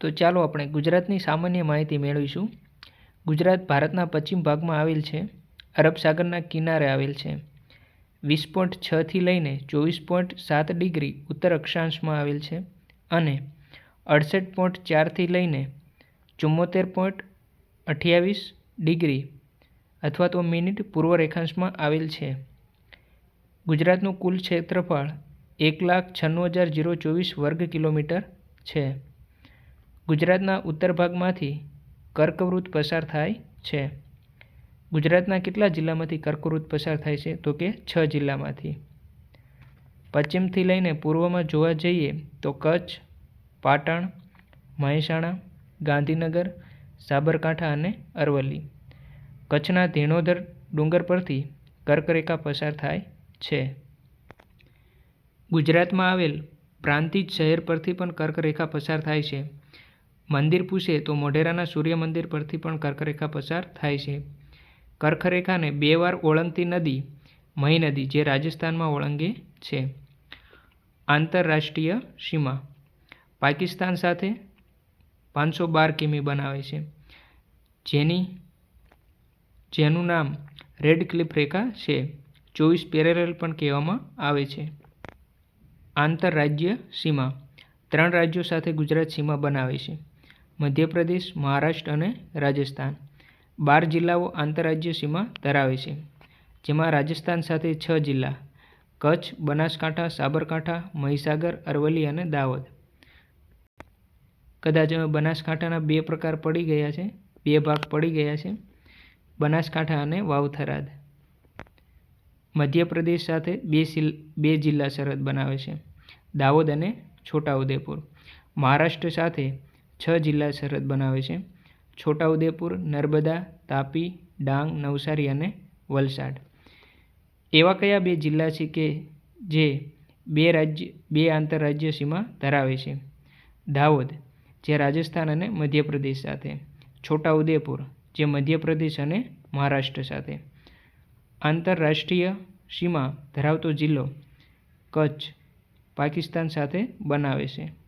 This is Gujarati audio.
તો ચાલો આપણે ગુજરાતની સામાન્ય માહિતી મેળવીશું. ગુજરાત ભારતના પશ્ચિમ ભાગમાં આવેલ છે. અરબ સાગરના કિનારે આવેલ છે. વીસ પોઈન્ટ છથી લઈને ચોવીસ પોઈન્ટ સાત ડિગ્રી ઉત્તર અક્ષાંશમાં આવેલ છે અને અડસઠ પોઈન્ટ ચારથી લઈને ચુમ્મોતેર પોઈન્ટ અઠ્યાવીસ ડિગ્રી અથવા તો મિનિટ પૂર્વ રેખાંશમાં આવેલ છે. ગુજરાતનું કુલ ક્ષેત્રફળ એક લાખ છન્નું હજાર જીરો ચોવીસ વર્ગ કિલોમીટર છે. ગુજરાતના ઉત્તર ભાગમાંથી કર્કવૃત પસાર થાય છે. ગુજરાતના કેટલા જિલ્લામાંથી કર્કવૃત પસાર થાય છે? તો કે છ જિલ્લામાંથી. પશ્ચિમથી લઈને પૂર્વમાં જોવા જઈએ તો કચ્છ, પાટણ, મહેસાણા, ગાંધીનગર, સાબરકાંઠા અને અરવલ્લી. કચ્છના ધીણોધર ડુંગર પરથી કર્કરેખા પસાર થાય છે. ગુજરાતમાં આવેલ પ્રાંતિજ શહેર પરથી પણ કર્કરેખા પસાર થાય છે. મંદિર પૂછે તો મોઢેરાના સૂર્ય મંદિર પરથી પણ કર્કરેખા પસાર થાય છે. કર્કરેખાને બે વાર ઓળંગતી નદી મહી નદી જે રાજસ્થાનમાં ઓળંગે છે. આંતરરાષ્ટ્રીય સીમા. પાકિસ્તાન સાથે પાંચસો બાર કિમી બનાવે છે. જેની, જેનું નામ રેડ ક્લિફ રેખા છે. ચોવીસ પેરેલ પણ કહેવામાં આવે છે. આંતરરાજ્ય સીમા. ત્રણ રાજ્યો સાથે ગુજરાત સીમા બનાવે છે. મધ્યપ્રદેશ, મહારાષ્ટ્ર અને રાજસ્થાન. બાર જિલ્લાઓ આંતરરાજ્ય સીમા ધરાવે છે. જેમાં રાજસ્થાન સાથે છ જિલ્લા. કચ્છ, બનાસકાંઠા, સાબરકાંઠા, મહીસાગર, અરવલ્લી અને દાહોદ. કદાચ બનાસકાંઠાના બે પ્રકાર પડી ગયા છે. બે ભાગ પડી ગયા છે. બનાસકાંઠા અને વાવથરાદ. મધ્યપ્રદેશ સાથે બે બે જિલ્લા સરહદ બનાવે છે. દાહોદ અને છોટાઉદેપુર. મહારાષ્ટ્ર સાથે છ જિલ્લા સરહદ બનાવે છે. છોટાઉદેપુર, નર્મદા, તાપી, ડાંગ, નવસારી અને વલસાડ. એવા કયા બે જિલ્લા છે કે જે બે રાજ્ય, બે આંતરરાજ્ય સીમા ધરાવે છે? દાહોદ, જે રાજસ્થાન અને મધ્યપ્રદેશ સાથે. છોટાઉદેપુર, જે મધ્યપ્રદેશ અને મહારાષ્ટ્ર સાથે. આંતરરાષ્ટ્રીય સીમા ધરાવતો જિલ્લો કચ્છ, પાકિસ્તાન સાથે બનાવે છે.